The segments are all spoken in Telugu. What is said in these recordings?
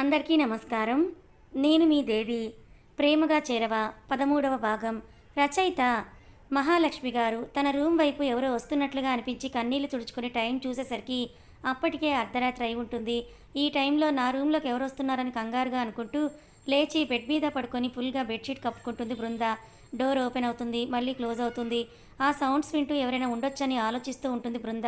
అందరికీ నమస్కారం. నేను మీ దేవి. ప్రేమగా చేరవ పదమూడవ భాగం. రచయిత మహాలక్ష్మి గారు తన రూమ్ వైపు ఎవరో వస్తున్నట్లుగా అనిపించి కన్నీళ్ళు తుడుచుకుని టైం చూసేసరికి అప్పటికే అర్ధరాత్రి అయి ఉంటుంది. ఈ టైంలో నా రూమ్లోకి ఎవరు వస్తున్నారని కంగారుగా అనుకుంటూ లేచి బెడ్ మీద పడుకొని ఫుల్గా బెడ్షీట్ కప్పుకుంటుంది బృంద. డోర్ ఓపెన్ అవుతుంది మళ్ళీ క్లోజ్ అవుతుంది. ఆ సౌండ్స్ వింటూ ఎవరైనా ఉండొచ్చని ఆలోచిస్తూ ఉంటుంది బృంద.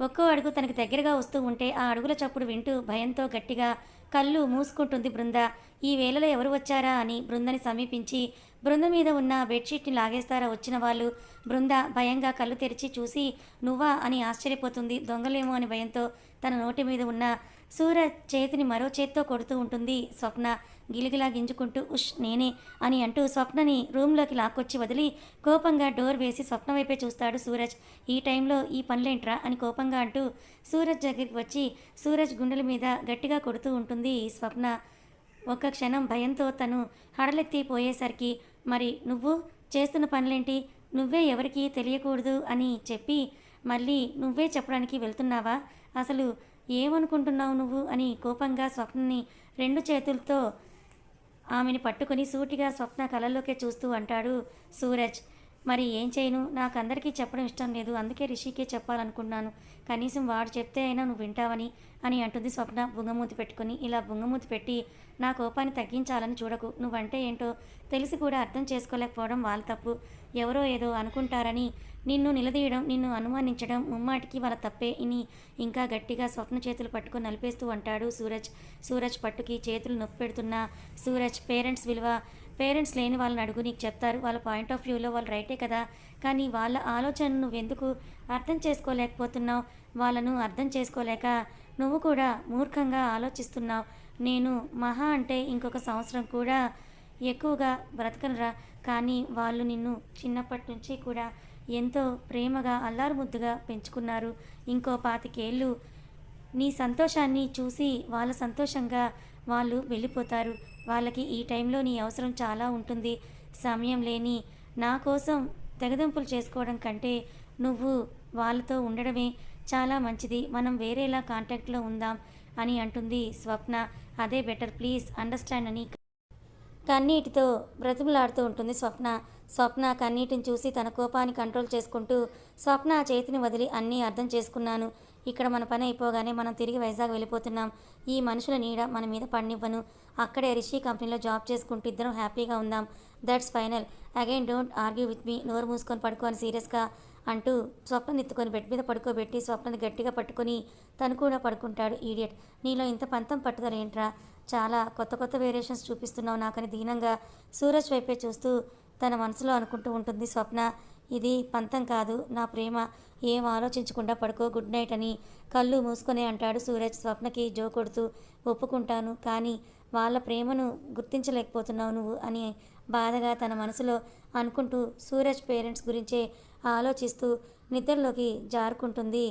ఒక్కో అడుగు తనకు దగ్గరగా వస్తూ ఉంటే ఆ అడుగుల చప్పుడు వింటూ భయంతో గట్టిగా కళ్ళు మూసుకుంటుంది బృంద. ఈ వేళలో ఎవరు వచ్చారా అని బృందని సమీపించి బృంద మీద ఉన్న బెడ్షీట్ని లాగేస్తారా వచ్చిన వాళ్ళు? బృంద భయంగా కళ్ళు తెరిచి చూసి నువ్వా అని ఆశ్చర్యపోతుంది. దొంగలేమో అని భయంతో తన నోటి మీద ఉన్న సూరజ్ చేతిని మరో చేత్తో కొడుతూ ఉంటుంది స్వప్న. గిలిగిలా గింజుకుంటూ ఉష్ నేనే అని అంటూ స్వప్నని రూమ్లోకి లాక్కొచ్చి వదిలి కోపంగా డోర్ వేసి స్వప్న వైపే చూస్తాడు సూరజ్. ఈ టైంలో ఈ పనులేంట్రా? అని కోపంగా అంటూ సూరజ్ దగ్గరికి వచ్చి సూరజ్ గుండెల మీద గట్టిగా కొడుతూ ఉంటుంది స్వప్న. ఒక్క క్షణం భయంతో తను హడలెత్తిపోయేసరికి మరి నువ్వు చేస్తున్న పనులేంటి? నువ్వే ఎవరికి తెలియకూడదు అని చెప్పి మళ్ళీ నువ్వే చెప్పడానికి వెళ్తున్నావా? అసలు ఏమనుకుంటున్నావు నువ్వు? అని కోపంగా స్వప్నని రెండు చేతులతో ఆమెని పట్టుకొని సూటిగా స్వప్న కళల్లోకే చూస్తూ అంటాడు సూరజ్. మరి ఏం చేయను? నాకు అందరికీ చెప్పడం ఇష్టం లేదు. అందుకే రిషికే చెప్పాలనుకున్నాను. కనీసం వాడు చెప్తే అయినా నువ్వు వింటావని అని అంటుంది స్వప్న. బుంగమూతి పెట్టుకొని ఇలా బుంగమూతి పెట్టి నా కోపాన్ని తగ్గించాలని చూడకు. నువ్వంటే ఏంటో తెలిసి కూడా అర్థం చేసుకోలేకపోవడం వాళ్ళ తప్పు. ఎవరో ఏదో అనుకుంటారని నిన్ను నిలదీయడం నిన్ను అనుమానించడం ముమ్మాటికి వాళ్ళ తప్పే. ఇని ఇంకా గట్టిగా స్వప్న చేతులు పట్టుకుని నలిపేస్తూ అంటాడు సూరజ్. సూరజ్ పట్టుకి చేతులు నొప్పి పెడుతున్న సూరజ్ పేరెంట్స్ విలువ పేరెంట్స్ లేని వాళ్ళని అడుగు నీకు చెప్తారు. వాళ్ళ పాయింట్ ఆఫ్ వ్యూలో వాళ్ళు రైటే కదా. కానీ వాళ్ళ ఆలోచనను నువ్వెందుకు అర్థం చేసుకోలేకపోతున్నావు? వాళ్ళను అర్థం చేసుకోలేక నువ్వు కూడా మూర్ఖంగా ఆలోచిస్తున్నావు. నేను మహా అంటే ఇంకొక సంవత్సరం కూడా ఎక్కువగా బ్రతకనురా. కానీ వాళ్ళు నిన్ను చిన్నప్పటి నుంచి కూడా ఎంతో ప్రేమగా అల్లారు ముద్దుగా పెంచుకున్నారు. ఇంకో పాతికేళ్ళు నీ సంతోషాన్ని చూసి వాళ్ళ సంతోషంగా వాళ్ళు వెళ్ళిపోతారు. వాళ్ళకి ఈ టైంలో నీ అవసరం చాలా ఉంటుంది. సమయం లేని నా కోసం తెగదెంపులు చేసుకోవడం కంటే నువ్వు వాళ్ళతో ఉండడమే చాలా మంచిది. మనం వేరేలా కాంటాక్ట్లో ఉందాం అని అంటుంది స్వప్న. అదే బెటర్ ప్లీజ్ అండర్స్టాండ్ అని కన్నీటితో బ్రతుములాడుతూ ఉంటుంది స్వప్న. స్వప్న కన్నీటిని చూసి తన కోపాన్ని కంట్రోల్ చేసుకుంటూ స్వప్న ఆ చేతిని వదిలి అన్నీ అర్థం చేసుకున్నాను. ఇక్కడ మన పని అయిపోగానే మనం తిరిగి వైజాగ్ వెళ్ళిపోతున్నాం. ఈ మనుషుల నీడ మన మీద పడినివ్వను. అక్కడే రిషి కంపెనీలో జాబ్ చేసుకుంటూ ఇద్దరం హ్యాపీగా ఉందాం. That's final again don't argue with me నోరు మూసుకొని పడుకోని సీరియస్గా అంటూ స్వప్న ఎత్తుకొని బెడ్ మీద పడుకోబెట్టి స్వప్నని గట్టిగా పట్టుకొని తను కూడా పడుకుంటాడు ఈడియట్ నీలో ఇంత పంతం పట్టుదల ఏంట్రా చాలా కొత్త కొత్త వేరియేషన్స్ చూపిస్తున్నావు నాకని దీనంగా సూరజ్ వైపే చూస్తూ తన మనసులో అనుకుంటూ ఉంటుంది స్వప్న. ఇది పంతం కాదు నా ప్రేమ. ఏం ఆలోచించకుండా పడుకో గుడ్ నైట్ అని కళ్ళు మూసుకొని అంటాడు సూరజ్. స్వప్నకి జో కొడుతూ ఒప్పుకుంటాను కానీ వాళ్ళ ప్రేమను గుర్తించలేకపోతున్నావు నువ్వు అని బాధగా తన మనసులో అనుకుంటూ సూరజ్ పేరెంట్స్ గురించే ఆలోచిస్తూ నిద్రలోకి జారుకుంటుంది.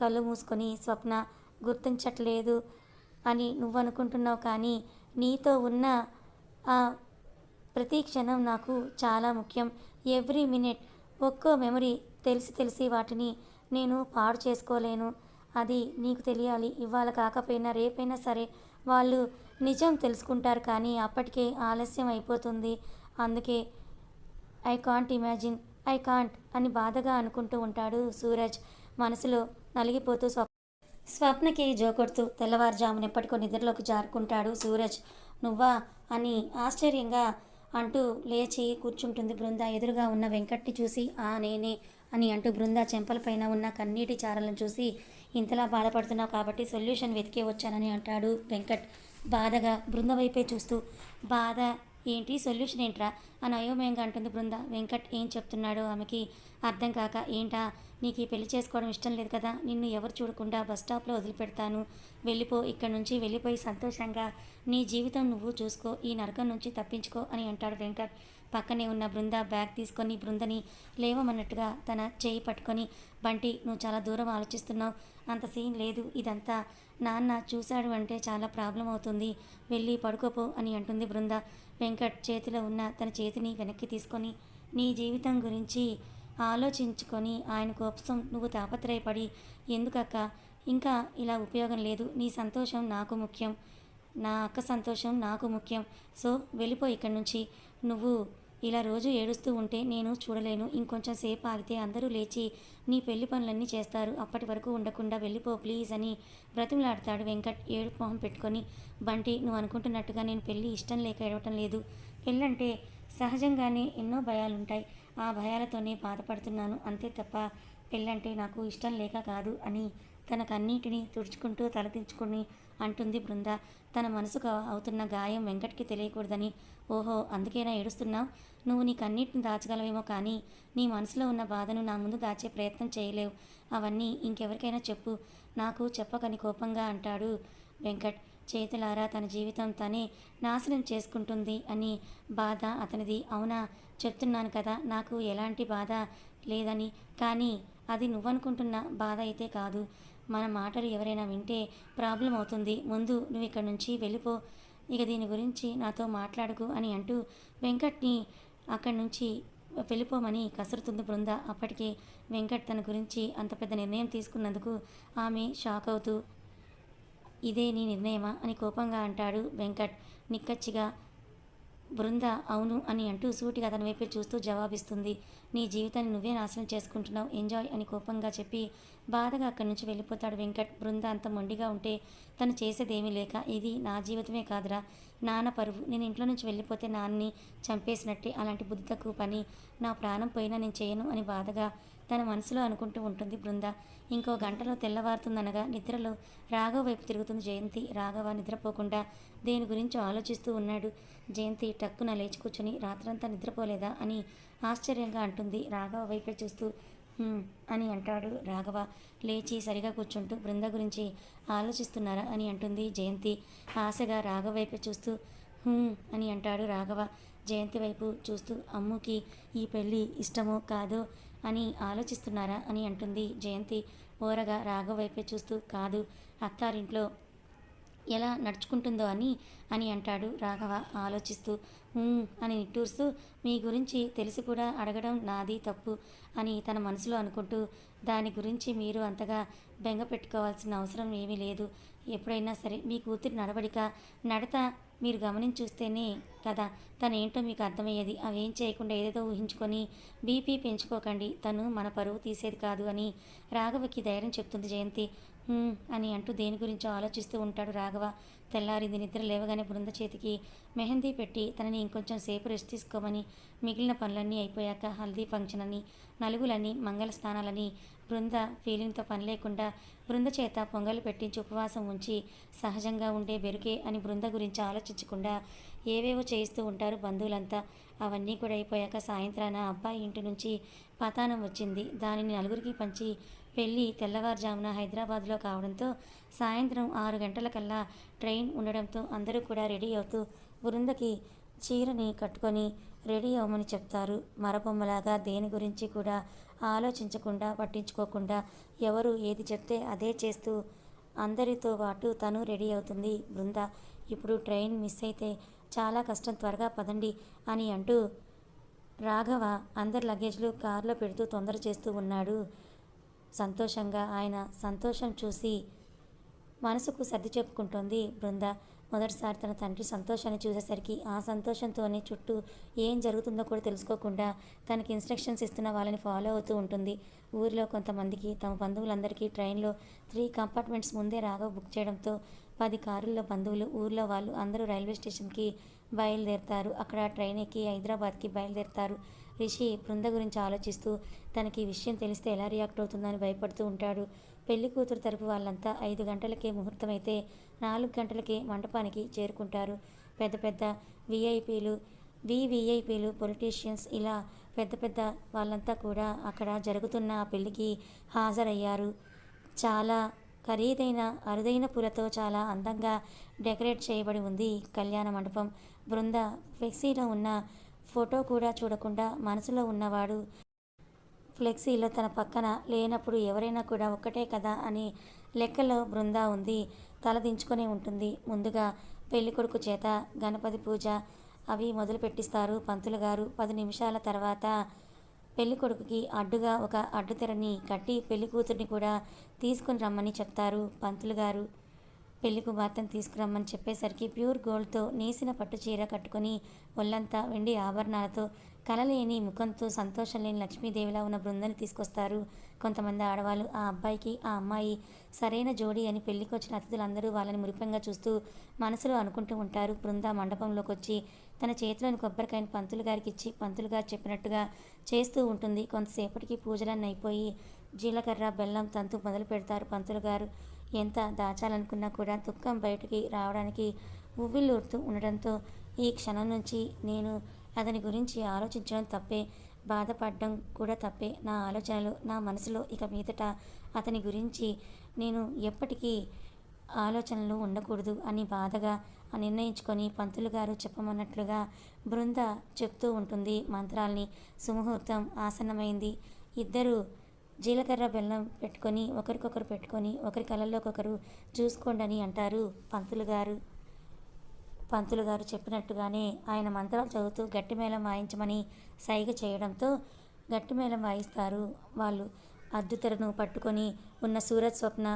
కళ్ళు మూసుకొని స్వప్న గుర్తించట్లేదు అని నువ్వు అనుకుంటున్నావు కానీ నీతో ఉన్న ఆ ప్రతి క్షణం నాకు చాలా ముఖ్యం. ఎవ్రీ మినిట్ ఒక్కో మెమరీ తెలిసి తెలిసి వాటిని నేను పాడు చేసుకోలేను. అది నీకు తెలియాలి. ఇవాళ కాకపోయినా రేపైనా సరే వాళ్ళు నిజం తెలుసుకుంటారు కానీ అప్పటికే ఆలస్యం అయిపోతుంది. అందుకే I can't imagine I can't అని బాధగా అనుకుంటూ ఉంటాడు సూరజ్. మనసులో నలిగిపోతూ స్వప్ స్వప్నకి జోకొడుతూ తెల్లవారుజామున ఎప్పటికో నిద్రలోకి జారుకుంటాడు సూరజ్. నువ్వా అని ఆశ్చర్యంగా అంటూ లేచి కూర్చుంటుంది బృంద. ఎదురుగా ఉన్న వెంకట్ని చూసి ఆ నేనే అని అంటూ బృంద చెంపలపైన ఉన్న కన్నీటి చారలను చూసి ఇంతలా బాధపడుతున్నావు కాబట్టి సొల్యూషన్ వెతికే వచ్చానని అంటాడు వెంకట్. బాధగా బృంద వైపే చూస్తూ బాధ ఏంటి సొల్యూషన్ ఏంట్రా? అని అయోమయంగా అంటుంది బృంద. వెంకట్ ఏం చెప్తున్నాడో ఆమెకి అర్థం కాక ఏంటా నీకు ఈ పెళ్ళి చేసుకోవడం ఇష్టం లేదు కదా నిన్ను ఎవరు చూడకుండా బస్ స్టాప్లో వదిలిపెడతాను. వెళ్ళిపో ఇక్కడ నుంచి వెళ్ళిపోయి సంతోషంగా నీ జీవితం నువ్వు చూసుకో ఈ నరకం నుంచి తప్పించుకో అని అంటాడు వెంకట్. పక్కనే ఉన్న బృంద బ్యాగ్ తీసుకొని బృందని లేవమన్నట్టుగా తన చేయి పట్టుకొని బంటి నువ్వు చాలా దూరం ఆలోచిస్తున్నావు అంత సీన్ లేదు ఇదంతా నాన్న చూశాడు అంటే చాలా ప్రాబ్లం అవుతుంది వెళ్ళి పడుకోపో అని అంటుంది బృంద. వెంకట్ చేతిలో ఉన్న తన చేతిని వెనక్కి తీసుకొని నీ జీవితం గురించి ఆలోచించుకొని ఆయన కోసం నువ్వు తాపత్రయపడి ఎందుకక్క? ఇంకా ఇలా ఉపయోగం లేదు. నీ సంతోషం నాకు ముఖ్యం. నా అక్క సంతోషం నాకు ముఖ్యం. సో వెళ్ళిపో ఇక్కడి నుంచి నువ్వు ఇలా రోజు ఏడుస్తూ ఉంటే నేను చూడలేను. ఇంకొంచెం సేపు ఆగితే అందరూ లేచి నీ పెళ్ళి పనులన్నీ చేస్తారు. అప్పటి వరకు ఉండకుండా వెళ్ళిపో ప్లీజ్ అని బ్రతిమలాడతాడు వెంకట్ ఏడు మొహం పెట్టుకొని. బంటి నువ్వు అనుకుంటున్నట్టుగా నేను పెళ్ళి ఇష్టం లేక ఏడవటం లేదు. పెళ్ళంటే సహజంగానే ఎన్నో భయాలుంటాయి. ఆ భయాలతోనే బాధపడుతున్నాను. అంతే తప్ప పెళ్ళంటే నాకు ఇష్టం లేక కాదు అని తనకన్నిటినీ తుడుచుకుంటూ తలదించుకుని అంటుంది బృంద. తన మనసుకు అవుతున్న గాయం వెంకట్కి తెలియకూడదని. ఓహో అందుకేనా ఏడుస్తున్నావు? నువ్వు నీ కన్నిటిని దాచగలవేమో కానీ నీ మనసులో ఉన్న బాధను నా ముందు దాచే ప్రయత్నం చేయలేవు. అవన్నీ ఇంకెవరికైనా చెప్పు. నాకు చెప్పకని కోపంగా అంటాడు వెంకట్. చేతులారా తన జీవితం తనే నాశనం చేసుకుంటుంది అని బాధ అతనిది. అవునా? చెప్తున్నాను కదా నాకు ఎలాంటి బాధ లేదని. కానీ అది నువ్వనుకుంటున్న బాధ అయితే కాదు. మన మాటలు ఎవరైనా వింటే ప్రాబ్లం అవుతుంది. ముందు నువ్వు ఇక్కడి నుంచి వెళ్ళిపో. ఇక దీని గురించి నాతో మాట్లాడకు అని అంటూ వెంకట్ని అక్కడి నుంచి వెళ్ళిపోమని కసురుతుంది బృంద. అప్పటికే వెంకట్ తన గురించి అంత పెద్ద నిర్ణయం తీసుకున్నందుకు ఆమె షాక్ అవుతూ ఇదే నీ నిర్ణయమా? అని కోపంగా అంటాడు వెంకట్ నిక్కచ్చిగా. బృంద అవును అని అంటూ సూటిగా అతని వైపు చూస్తూ జవాబిస్తుంది. నీ జీవితాన్ని నువ్వే నాశనం చేసుకుంటున్నావు ఎంజాయ్ అని కోపంగా చెప్పి బాధగా అక్కడి నుంచి వెళ్ళిపోతాడు వెంకట్. బృంద అంత మొండిగా ఉంటే తను చేసేదేమీ లేక ఇది నా జీవితమే కాదురా నాన్న పరువు నేను ఇంట్లో నుంచి వెళ్ళిపోతే నాన్నని చంపేసినట్టే అలాంటి బుద్ధి తక్కువ పని నా ప్రాణం పోయినా నేను చేయను అని బాధగా తన మనసులో అనుకుంటూ ఉంటుంది బృంద. ఇంకో గంటలో తెల్లవారుతుందనగా నిద్రలో రాఘవ వైపు తిరుగుతుంది జయంతి. రాఘవ నిద్రపోకుండా దేని గురించి ఆలోచిస్తూ ఉన్నాడు? జయంతి టక్కున లేచి కూర్చుని రాత్రంతా నిద్రపోలేదా అని ఆశ్చర్యంగా అంటుంది. రాఘవ వైపే చూస్తూ అని అంటాడు రాఘవ. లేచి సరిగా కూర్చుంటూ బృంద గురించి ఆలోచిస్తున్నారా? అని అంటుంది జయంతి. ఆశగా రాఘవ వైపే చూస్తూ అని అంటాడు రాఘవ. జయంతి వైపు చూస్తూ అమ్ముకి ఈ పెళ్ళి ఇష్టమో కాదో అని ఆలోచిస్తున్నారా అని అంటుంది జయంతి. ఓరగా రాఘవ వైపే చూస్తూ కాదు అత్తారింట్లో ఎలా నడుచుకుంటుందో అని అని అంటాడు రాఘవ ఆలోచిస్తూ. అని నిట్టూరుస్తూ మీ గురించి తెలిసి కూడా అడగడం నాది తప్పు అని తన మనసులో అనుకుంటూ దాని గురించి మీరు అంతగా బెంగ పెట్టుకోవాల్సిన అవసరం ఏమీ లేదు. ఎప్పుడైనా సరే మీ కూతురి నడవడిక నడత మీరు గమనించి చూస్తేనే కదా తను ఏంటో మీకు అర్థమయ్యేది. అవేం చేయకుండా ఏదేదో ఊహించుకొని బీపీ పెంచుకోకండి. తను మన పరువు తీసేది కాదు అని రాఘవకి ధైర్యం చెప్తుంది జయంతి. అని అంటూ దేని గురించో ఆలోచిస్తూ ఉంటాడు రాఘవ. తెల్లారింది నిద్ర లేవగానే బృంద చేతికి మెహందీ పెట్టి తనని ఇంకొంచెం సేపు రెస్ట్ తీసుకోమని మిగిలిన పనులన్నీ అయిపోయాక హల్దీ ఫంక్షన్ అని నలుగులని మంగళ స్నానాలని బృంద ఫీలింగ్తో పని లేకుండా బృంద చేత పొంగలు పెట్టించి ఉపవాసం ఉంచి సహజంగా ఉండే బెరుకే అని బృంద గురించి ఆలోచించకుండా ఏవేవో చేయిస్తూ ఉంటారు బంధువులంతా. అవన్నీ కూడా అయిపోయాక సాయంత్రాన అబ్బాయి ఇంటి నుంచి పతానం వచ్చింది. దానిని నలుగురికి పంచి పెళ్ళి తెల్లవారుజామున హైదరాబాద్లో కావడంతో సాయంత్రం ఆరు గంటలకల్లా ట్రైన్ ఉండడంతో అందరూ కూడా రెడీ అవుతూ బృందకి చీరని కట్టుకొని రెడీ అవ్వమని చెప్తారు. మరబొమ్మలాగా దేని గురించి కూడా ఆలోచించకుండా పట్టించుకోకుండా ఎవరు ఏది చెప్తే అదే చేస్తూ అందరితో పాటు తను రెడీ అవుతుంది. బృంద ఇప్పుడు ట్రైన్ మిస్ అయితే చాలా కష్టం త్వరగా పదండి అని అంటూ రాఘవ అందరి లగేజ్లు కారులో పెడుతూ తొందర చేస్తూ ఉన్నాడు. సంతోషంగా ఆయన సంతోషం చూసి మనసుకు సర్ది చెప్పుకుంటోంది బృంద. మొదటిసారి తన తండ్రి సంతోషాన్ని చూసేసరికి ఆ సంతోషంతోనే చుట్టూ ఏం జరుగుతుందో కూడా తెలుసుకోకుండా తనకి ఇన్స్ట్రక్షన్స్ ఇస్తున్న వాళ్ళని ఫాలో అవుతూ ఉంటుంది. ఊరిలో కొంతమందికి తమ బంధువులందరికీ ట్రైన్లో త్రీ కంపార్ట్మెంట్స్ ముందే రాగా బుక్ చేయడంతో పది కారుల్లో బంధువులు ఊర్లో వాళ్ళు అందరూ రైల్వే స్టేషన్కి బయలుదేరుతారు. అక్కడ ట్రైన్ ఎక్కి హైదరాబాద్కి బయలుదేరుతారు. రిషి బృంద గురించి ఆలోచిస్తూ తనకి ఈ విషయం తెలిస్తే ఎలా రియాక్ట్ అవుతుందని భయపడుతూ ఉంటాడు. పెళ్ళి కూతురు తరపు వాళ్ళంతా ఐదు గంటలకే ముహూర్తం అయితే నాలుగు గంటలకి మండపానికి చేరుకుంటారు. పెద్ద పెద్ద విఐపీలు వివిఐపీలు పొలిటీషియన్స్ ఇలా పెద్ద పెద్ద వాళ్ళంతా కూడా అక్కడ జరుగుతున్న ఆ పెళ్ళికి హాజరయ్యారు. చాలా ఖరీదైన అరుదైన పూలతో చాలా అందంగా డెకరేట్ చేయబడి ఉంది కళ్యాణ మండపం. బృంద ఫ్లెక్సీలో ఉన్న ఫోటో కూడా చూడకుండా మనసులో ఉన్నవాడు ఫ్లెక్సీలో తన పక్కన లేనప్పుడు ఎవరైనా కూడా ఒక్కటే కదా అని లెక్కలో బృందా ఉంది. తల దించుకొని ఉంటుంది. ముందుగా పెళ్ళికొడుకు చేత గణపతి పూజ అవి మొదలు పెట్టిస్తారు పంతులు గారు. పది నిమిషాల తర్వాత పెళ్ళికొడుకుకి అడ్డుగా ఒక అడ్డుతెరని కట్టి పెళ్ళి కూతుర్ని కూడా తీసుకుని రమ్మని చెప్తారు పంతులు గారు. పెళ్ళికు భర్తను తీసుకురమ్మని చెప్పేసరికి ప్యూర్ గోల్డ్తో నేసిన పట్టు చీర కట్టుకొని ఒళ్ళంతా వెండి ఆభరణాలతో కలలేని ముఖంతో సంతోషం లేని లక్ష్మీదేవిలా ఉన్న బృందని తీసుకొస్తారు. కొంతమంది ఆడవాళ్ళు ఆ అబ్బాయికి ఆ అమ్మాయి సరైన జోడి అని పెళ్ళికొచ్చిన అతిథులందరూ వాళ్ళని మురిపంగా చూస్తూ మనసులో అనుకుంటూ ఉంటారు. బృంద మండపంలోకి వచ్చి తన చేతిలోని కొబ్బరికాయని పంతులు గారికి ఇచ్చి పంతులు గారు చెప్పినట్టుగా చేస్తూ ఉంటుంది. కొంతసేపటికి పూజలన్నీ అయిపోయి జీలకర్ర బెల్లం తంతు మొదలు పెడతారు పంతులు గారు. ఎంత దాచాలనుకున్నా కూడా దుఃఖం బయటికి రావడానికి ఉవ్విల్లూరుతూ ఉండడంతో ఈ క్షణం నుంచి నేను అతని గురించి ఆలోచించడం తప్పే బాధపడడం కూడా తప్పే. నా ఆలోచనలు నా మనసులో ఇక మీదట అతని గురించి నేను ఎప్పటికీ ఆలోచనలు ఉండకూడదు అని బాధగా నిర్ణయించుకొని పంతులు గారు చెప్పమన్నట్లుగా బృంద చెప్తూ ఉంటుంది. మంత్రాల్ని సుముహూర్తం ఆసన్నమైంది. ఇద్దరు జీలకర్ర బెల్లం పెట్టుకొని ఒకరికొకరు పెట్టుకొని ఒకరి కళ్ళల్లోకి ఒకరు చూసుకోండి అని అంటారు పంతులు గారు. పంతులు గారు చెప్పినట్టుగానే ఆయన మంత్రాలు చదువుతూ గట్టి మేళం వాయించమని సైగ చేయడంతో గట్టి మేళం వాయిస్తారు వాళ్ళు. అద్దుతెరను పట్టుకొని ఉన్న సూరత్ స్వప్న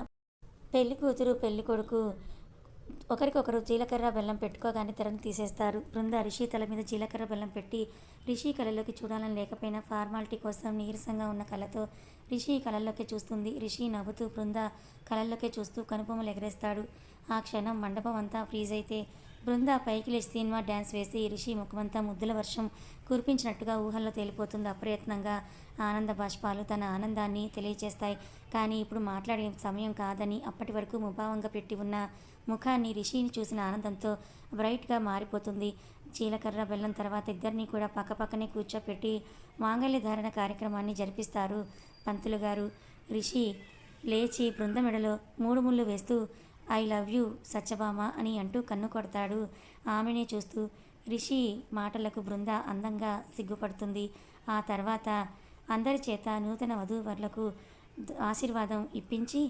పెళ్ళి కూతురు పెళ్ళి కొడుకు ఒకరికొకరు జీలకర్ర బెల్లం పెట్టుకోగానే తెరను తీసేస్తారు. బృంద రిషి తల మీద జీలకర్ర బెల్లం పెట్టి రిషి కళలోకి చూడాలని లేకపోయినా ఫార్మాలిటీ కోసం నీరసంగా ఉన్న కళతో రిషి కళల్లోకి చూస్తుంది. రిషి నవ్వుతూ బృంద కళల్లోకే చూస్తూ కనుబొమ్మలు ఎగరేస్తాడు ఆ క్షణం మండపం అంతా ఫ్రీజ్ అయితే బృంద పైకి లేచి సినిమా డ్యాన్స్ వేసి రిషి ముఖమంతా ముద్దుల వర్షం కురిపించినట్టుగా ఊహల్లో తేలిపోతుంది. అప్రయత్నంగా ఆనంద బాష్పాలు తన ఆనందాన్ని తెలియచేస్తాయి. కానీ ఇప్పుడు మాట్లాడే సమయం కాదని అప్పటి వరకు ముభావంగా పెట్టి ఉన్న ముఖాన్ని రిషిని చూసిన ఆనందంతో బ్రైట్గా మారిపోతుంది. చీలకర్ర బెల్లం తర్వాత ఇద్దరిని కూడా పక్కపక్కనే కూర్చోపెట్టి మాంగళ్య ధారణ కార్యక్రమాన్ని జరిపిస్తారు పంతులు గారు. రిషి లేచి బృందమెడలో మూడు ముళ్ళు వేస్తూ ఐ లవ్ యూ సత్యభామ అని అంటూ కన్ను కొడతాడు. ఆమెనే చూస్తూ రిషి మాటలకు బృంద అందంగా సిగ్గుపడుతుంది. ఆ తర్వాత అందరి చేత నూతన వధూవరులకు ఆశీర్వాదం ఇప్పించి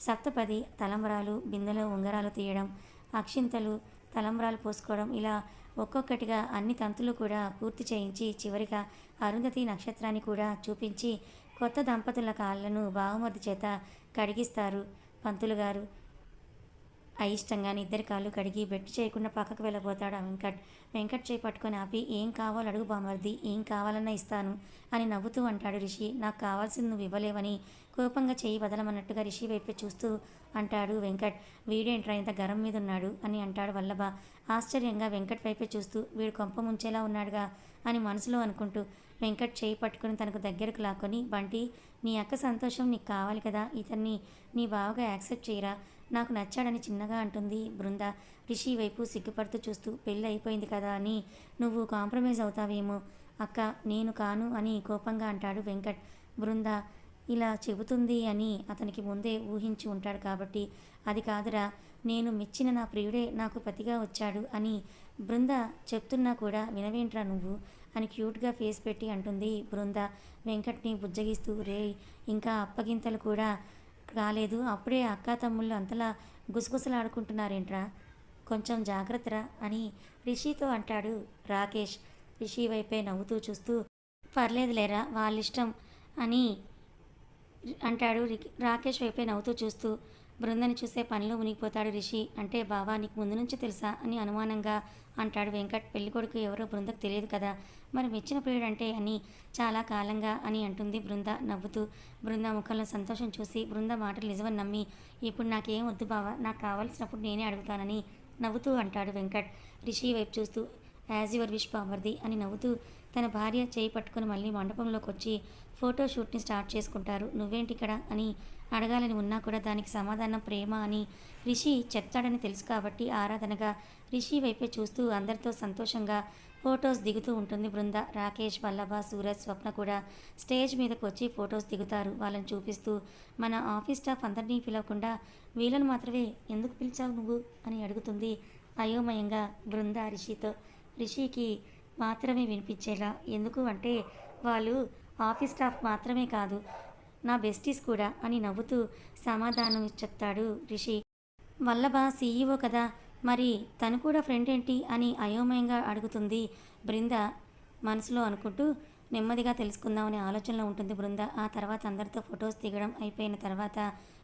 సప్తపది తలంబరాలు బిందెలో ఉంగరాలు తీయడం అక్షింతలు తలంబరాలు పోసుకోవడం ఇలా ఒక్కొక్కటిగా అన్ని తంతులు కూడా పూర్తి చేయించి చివరిగా అరుంధతి నక్షత్రాన్ని కూడా చూపించి కొత్త దంపతుల కాళ్ళను బావమర్ది చేత కడిగిస్తారు. పంతులు గారు అయిష్టంగానే ఇద్దరి కాళ్ళు కడిగి బెట్టు చేయకుండా పక్కకు వెళ్ళబోతాడు ఆ వెంకట్. వెంకట్ చేయి పట్టుకొని ఆపి ఏం కావాలో అడుగు బామర్ది ఏం కావాలన్నా ఇస్తాను అని నవ్వుతూ అంటాడు రిషి. నాకు కావాల్సింది నువ్వు ఇవ్వలేవని కోపంగా చేయి వదలమన్నట్టుగా రిషి వైపు చూస్తూ అంటాడు వెంకట్. వీడేంట్రా ఇంత గరం మీద ఉన్నాడు అని అంటాడు వల్లభ. ఆశ్చర్యంగా వెంకట్ వైపే చూస్తూ వీడు కొంప ముంచేలా ఉన్నాడుగా అని మనసులో అనుకుంటూ వెంకట్ చేయి పట్టుకుని తనకు దగ్గరకు లాక్కొని బంటి నీ అక్క సంతోషం నీకు కావాలి కదా ఇతన్ని నీ బావగా యాక్సెప్ట్ చేయరా నాకు నచ్చాడని చిన్నగా అంటుంది బృంద. రిషి వైపు సిగ్గుపడుతూ చూస్తూ పెళ్ళి అయిపోయింది కదా అని. నువ్వు కాంప్రమైజ్ అవుతావేమో. అక్క నేను కాను అని కోపంగా అంటాడు వెంకట్. బృంద ఇలా చెబుతుంది అని అతనికి ముందే ఊహించి ఉంటాడు కాబట్టి. అది కాదురా నేను మెచ్చిన నా ప్రియుడే నాకు పతిగా వచ్చాడు అని బృంద చెప్తున్నా కూడా వినవేంట్రా నువ్వు? అని క్యూట్గా ఫేస్ పెట్టి అంటుంది బృంద. వెంకట్ని బుజ్జగిస్తూ రే ఇంకా అప్పగింతలు కూడా కాలేదు అప్పుడే అక్కా తమ్ముళ్ళు అంతలా గుసగుసలాడుకుంటున్నారేంట్రా? కొంచెం జాగ్రత్తరా అని రిషితో అంటాడు రాకేష్. రిషి వైపే నవ్వుతూ చూస్తూ పర్లేదులేరా వాళ్ళిష్టం అని అంటాడు రి- రాకేష్ వైపే నవ్వుతూ చూస్తూ బృందని చూసే పనిలో మునిగిపోతాడు రిషి. అంటే బావా నీకు ముందు నుంచి తెలుసా? అని అనుమానంగా అంటాడు వెంకట్. పెళ్ళికొడుకు ఎవరో బృందకు తెలియదు కదా? మరి మెచ్చిన ప్రియుడు అంటే అని చాలా కాలంగా అని అంటుంది బృంద నవ్వుతూ. బృంద ముఖంలో సంతోషం చూసి బృంద మాటలు నిజమని నమ్మి ఇప్పుడు నాకేం వద్దు బావా నాకు కావాల్సినప్పుడు నేనే అడుగుతానని నవ్వుతూ అంటాడు వెంకట్. రిషి వైపు చూస్తూ యాజ్ యువర్ విష్ బామర్ది అని నవ్వుతూ తన భార్య చేయి పట్టుకుని మళ్ళీ మండపంలోకి వచ్చి ఫోటో షూట్ని స్టార్ట్ చేసుకుంటారు. నువ్వేంటి ఇక్కడ అని అడగాలని ఉన్నా కూడా దానికి సమాధానం ప్రేమ అని రిషి చెప్తాడని తెలుసు కాబట్టి ఆరాధనగా రిషి వైపే చూస్తూ అందరితో సంతోషంగా ఫొటోస్ దిగుతూ ఉంటుంది బృంద. రాకేష్ వల్లభ సూరజ్ స్వప్న కూడా స్టేజ్ మీదకు వచ్చి ఫొటోస్ దిగుతారు. వాళ్ళని చూపిస్తూ మన ఆఫీస్ స్టాఫ్ అందరినీ పిలవకుండా వీళ్ళని మాత్రమే ఎందుకు పిలిచావు నువ్వు అని అడుగుతుంది అయోమయంగా బృంద రిషితో. రిషికి మాత్రమే వినిపించేలా. ఎందుకు అంటే వాళ్ళు ఆఫీస్ స్టాఫ్ మాత్రమే కాదు నా బెస్టీస్ కూడా అని నవ్వుతూ సమాధానం చెప్తాడు రిషి. వల్లభ సీఈఓ కదా మరి తను కూడా ఫ్రెండ్ ఏంటి అని అయోమయంగా అడుగుతుంది బృంద మనసులో అనుకుంటూ నెమ్మదిగా తెలుసుకుందామనే ఆలోచనలో ఉంటుంది బృంద. ఆ తర్వాత అందరితో ఫొటోస్ దిగడం అయిపోయిన తర్వాత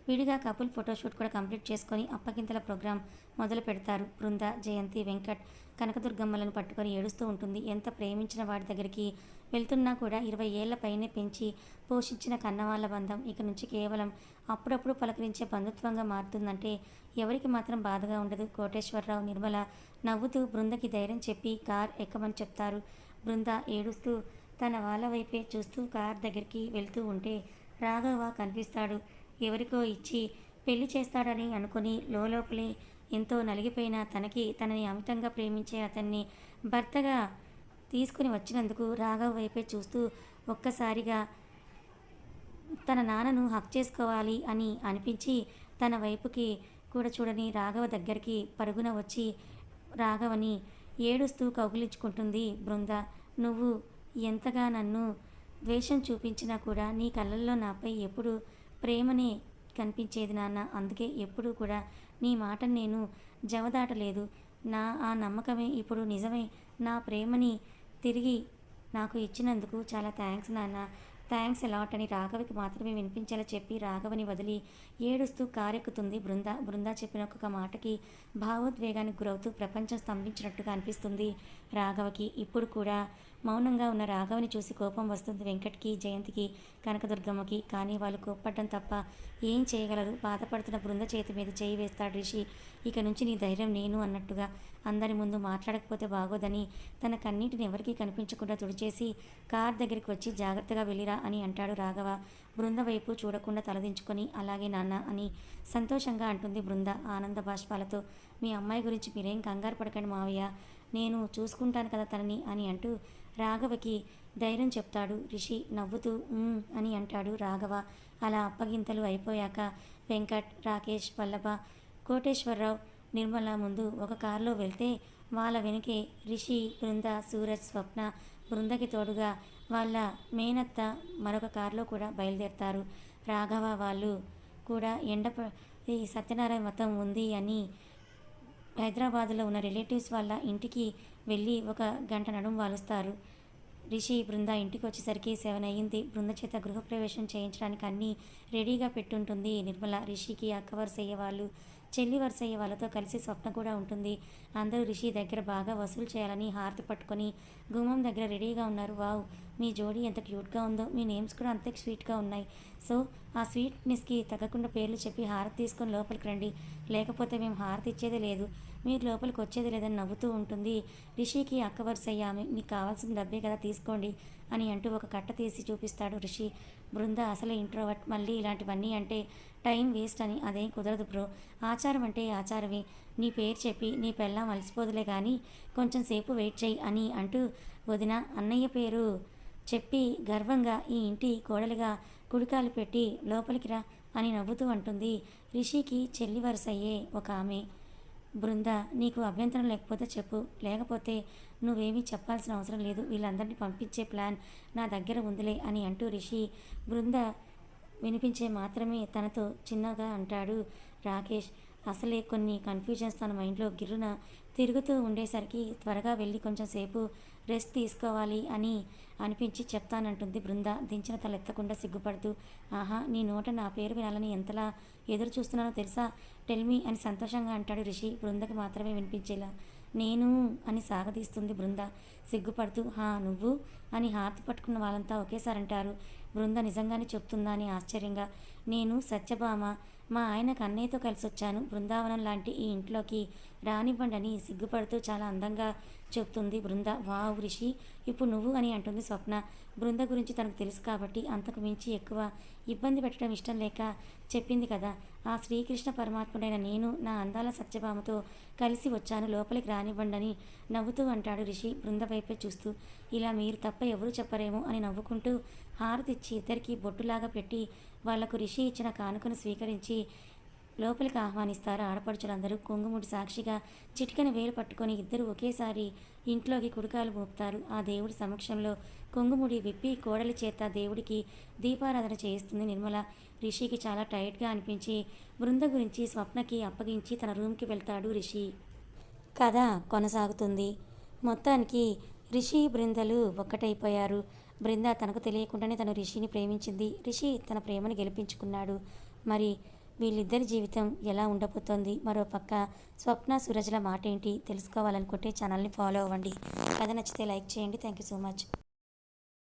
విడిగా కపుల్ ఫోటోషూట్ కూడా కంప్లీట్ చేసుకొని అప్పగింతల ప్రోగ్రాం మొదలు పెడతారు బృంద జయంతి వెంకట్. కనకదుర్గమ్మలను పట్టుకొని ఏడుస్తూ ఉంటుంది. ఎంత ప్రేమించిన వాడి దగ్గరికి వెళ్తున్నా కూడా ఇరవై ఏళ్ళ పైనే పెంచి పోషించిన కన్నవాళ్ళ బంధం ఇక నుంచి కేవలం అప్పుడప్పుడు పలకరించే బంధుత్వంగా మారుతుందంటే ఎవరికి మాత్రం బాధగా ఉండదు. కోటేశ్వరరావు నిర్మల నవ్వుతూ బృందకి ధైర్యం చెప్పి కార్ ఎక్కమని చెప్తారు. బృంద ఏడుస్తూ తన వాళ్ళ వైపే చూస్తూ కార్ దగ్గరికి వెళ్తూ ఉంటే రాఘవ కనిపిస్తాడు. ఎవరికో ఇచ్చి పెళ్ళి చేస్తాడని అనుకుని లోపలే ఎంతో నలిగిపోయిన తనకి తనని అమితంగా ప్రేమించే అతన్ని భర్తగా తీసుకుని వచ్చినందుకు రాఘవ్ వైపే చూస్తూ ఒక్కసారిగా తన నాన్నను హక్ చేసుకోవాలి అని అనిపించి తన వైపుకి కూడా చూడని రాఘవ దగ్గరికి పరుగున వచ్చి రాఘవని ఏడుస్తూ కౌగిలించుకుంటుంది బృంద. నువ్వు ఎంతగా నన్ను ద్వేషం చూపించినా కూడా నీ కళ్ళల్లో నాపై ఎప్పుడు ప్రేమనే కనిపించేది నాన్న. అందుకే ఎప్పుడూ కూడా నీ మాటను నేను జవదాటలేదు నా ఆ నమ్మకమే ఇప్పుడు నిజమే. నా ప్రేమని తిరిగి నాకు ఇచ్చినందుకు చాలా థ్యాంక్స్ నాన్న. థ్యాంక్స్ అలాట్ అని రాఘవికి మాత్రమే వినిపించేలా చెప్పి రాఘవని వదిలి ఏడుస్తూ కారెక్కుతుంది బృంద. బృంద చెప్పిన ఒక్కొక్క మాటకి భావోద్వేగానికి గురవుతూ ప్రపంచం స్తంభించినట్టుగా అనిపిస్తుంది రాఘవకి. ఇప్పుడు కూడా మౌనంగా ఉన్న రాఘవని చూసి కోపం వస్తుంది వెంకట్కి జయంతికి కనకదుర్గమ్మకి. కానీ వాళ్ళు కోప్పడడం తప్ప ఏం చేయగలరు? బాధపడుతున్న బృంద చేతి మీద చేయి వేస్తాడు రిషి. ఇక నుంచి నీ ధైర్యం నేను అన్నట్టుగా అందరి ముందు మాట్లాడకపోతే బాగోదని తన కన్నీటిని ఎవరికీ కనిపించకుండా తుడిచేసి కార్ దగ్గరికి వచ్చి జాగ్రత్తగా వెళ్ళిరా అని అంటాడు రాఘవ. బృంద వైపు చూడకుండా తలదించుకొని అలాగే నాన్న అని సంతోషంగా అంటుంది బృంద ఆనంద బాష్పాలతో. మీ అమ్మాయి గురించి మీరేం కంగారు పడకండి మావయ్య. నేను చూసుకుంటాను కదా తనని అని అంటూ రాఘవకి ధైర్యం చెప్తాడు. రిషి నవ్వుతూ అని అంటాడు రాఘవ. అలా అప్పగింతలు అయిపోయాక వెంకట్ రాకేష్ వల్లభ కోటేశ్వరరావు నిర్మల ముందు ఒక కారులో వెళ్తే వాళ్ళ వెనుకే రిషి బృంద సూరజ్ స్వప్న బృందకి తోడుగా వాళ్ళ మేనత్త మరొక కారులో కూడా బయలుదేరతారు. రాఘవ వాళ్ళు కూడా ఎండ ఈ సత్యనారాయణ మతం ఉంది అని హైదరాబాద్లో ఉన్న రిలేటివ్స్ వాళ్ళ ఇంటికి వెళ్ళి ఒక గంట నడుము వాలుస్తారు. రిషి బృంద ఇంటికి వచ్చేసరికి సెవెన్ అయ్యింది. బృంద చేత గృహప్రవేశం చేయించడానికి అన్నీ రెడీగా పెట్టుంటుంది. నిర్మల రిషికి అక్క వరుసయ్య వాళ్ళు చెల్లి వరుసయ్య వాళ్ళతో కలిసి స్వప్న కూడా ఉంటుంది. అందరూ రిషి దగ్గర బాగా వసూలు చేయాలని హారతి పట్టుకొని గుమ్మం దగ్గర రెడీగా ఉన్నారు. వావ్ మీ జోడీ ఎంత క్యూట్గా ఉందో మీ నేమ్స్ కూడా అంతే స్వీట్గా ఉన్నాయి. సో ఆ స్వీట్నెస్కి తగ్గకుండా పేర్లు చెప్పి హారతి తీసుకొని లోపలికి రండి. లేకపోతే మేము హారతి ఇచ్చేదే లేదు. మీరు లోపలికి వచ్చేది లేదని నవ్వుతూ ఉంటుంది. రిషికి అక్క వరుసయ్య ఆమె మీకు కావాల్సిన డబ్బే కదా తీసుకోండి అని అంటూ ఒక కట్ట తీసి చూపిస్తాడు రిషి. బృంద అసలు ఇంట్రోవర్ట్ మళ్ళీ ఇలాంటివన్నీ అంటే టైం వేస్ట్ అని అదేం కుదరదు బ్రో. ఆచారం అంటే ఆచారమే. నీ పేరు చెప్పి నీ పెళ్ళం అలసిపోదులే కానీ కొంచెం సేపు వెయిట్ చేయి అని అంటూ వదిన అన్నయ్య పేరు చెప్పి గర్వంగా ఈ ఇంటి కోడలిగా కుడికాలు పెట్టి లోపలికి రా అని నవ్వుతూ అంటుంది. రిషికి చెల్లి వరుసయ్యే ఒక ఆమె. బృంద నీకు అభ్యంతరం లేకపోతే చెప్పు. లేకపోతే నువ్వేమీ చెప్పాల్సిన అవసరం లేదు. వీళ్ళందరినీ పంపించే ప్లాన్ నా దగ్గర ఉందిలే అని అంటూ రిషి బృంద వినిపించే మాత్రమే తనతో చిన్నగా అంటాడు రాకేష్. అసలే కొన్ని కన్ఫ్యూజన్స్ తన మైండ్లో గిర్రున తిరుగుతూ ఉండేసరికి త్వరగా వెళ్ళి కొంచెం సేపు రెస్ట్ తీసుకోవాలి అని అనిపించి చెప్తానంటుంది బృంద. దించిన తల ఎత్తకుండా సిగ్గుపడుతూ ఆహా నీ నోట నా పేరు వినాలని ఎంతలా ఎదురు చూస్తున్నానో తెలుసా టెల్మీ అని సంతోషంగా అంటాడు రిషి. బృందకి మాత్రమే వినిపించేలా. నేను అని సాగదీస్తుంది బృంద. సిగ్గుపడుతూ హా నువ్వు అని హారతి పట్టుకున్న వాళ్ళంతా ఒకేసారి అంటారు బృంద నిజంగానే చెప్తుందా అని ఆశ్చర్యంగా నేను సత్యభామ. మా ఆయనకు అన్నయ్యతో కలిసి వచ్చాను బృందావనం లాంటి ఈ ఇంట్లోకి రానివ్వండి అని సిగ్గుపడుతూ చాలా అందంగా చెప్తుంది బృంద. వావ్ రిషి ఇప్పుడు నువ్వు అని అంటుంది స్వప్న. బృంద గురించి తనకు తెలుసు కాబట్టి అంతకు మించి ఎక్కువ ఇబ్బంది పెట్టడం ఇష్టం లేక చెప్పింది కదా. ఆ శ్రీకృష్ణ పరమాత్ముడైన నేను నా అందాల సత్యభామతో కలిసి వచ్చాను. లోపలికి రానివ్వండని నవ్వుతూ అంటాడు రిషి. బృందవైపే చూస్తూ ఇలా మీరు తప్ప ఎవరు చెప్పరేమో అని నవ్వుకుంటూ హారతిచ్చి ఇద్దరికి బొట్టులాగా పెట్టి వాళ్ళకు రిషి ఇచ్చిన కానుకను స్వీకరించి లోపలికి ఆహ్వానిస్తారు ఆడపడుచులందరూ. కొంగుముడి సాక్షిగా చిటికన వేలు పట్టుకొని ఇద్దరు ఒకేసారి ఇంట్లోకి కుడికాలు మోపుతారు. ఆ దేవుడి సమక్షంలో కొంగుముడి విప్పి కోడలి చేత దేవుడికి దీపారాధన చేయిస్తుంది. నిర్మల రిషికి చాలా టైట్గా అనిపించి బృంద గురించి స్వప్నకి అప్పగించి తన రూమ్కి వెళ్తాడు రిషి. కథ కొనసాగుతుంది. మొత్తానికి రిషి బృందలు ఒక్కటైపోయారు. బృంద తనకు తెలియకుండానే తను రిషిని ప్రేమించింది. రిషి తన ప్రేమను గెలిపించుకున్నాడు. మరి వీళ్ళిద్దరి జీవితం ఎలా ఉండబోతోంది? మరోపక్క స్వప్న సూరజ్ల మాట ఏంటి తెలుసుకోవాలనుకుంటే ఛానల్ని ఫాలో అవ్వండి. కథ నచ్చితే లైక్ చేయండి. Thank you so much.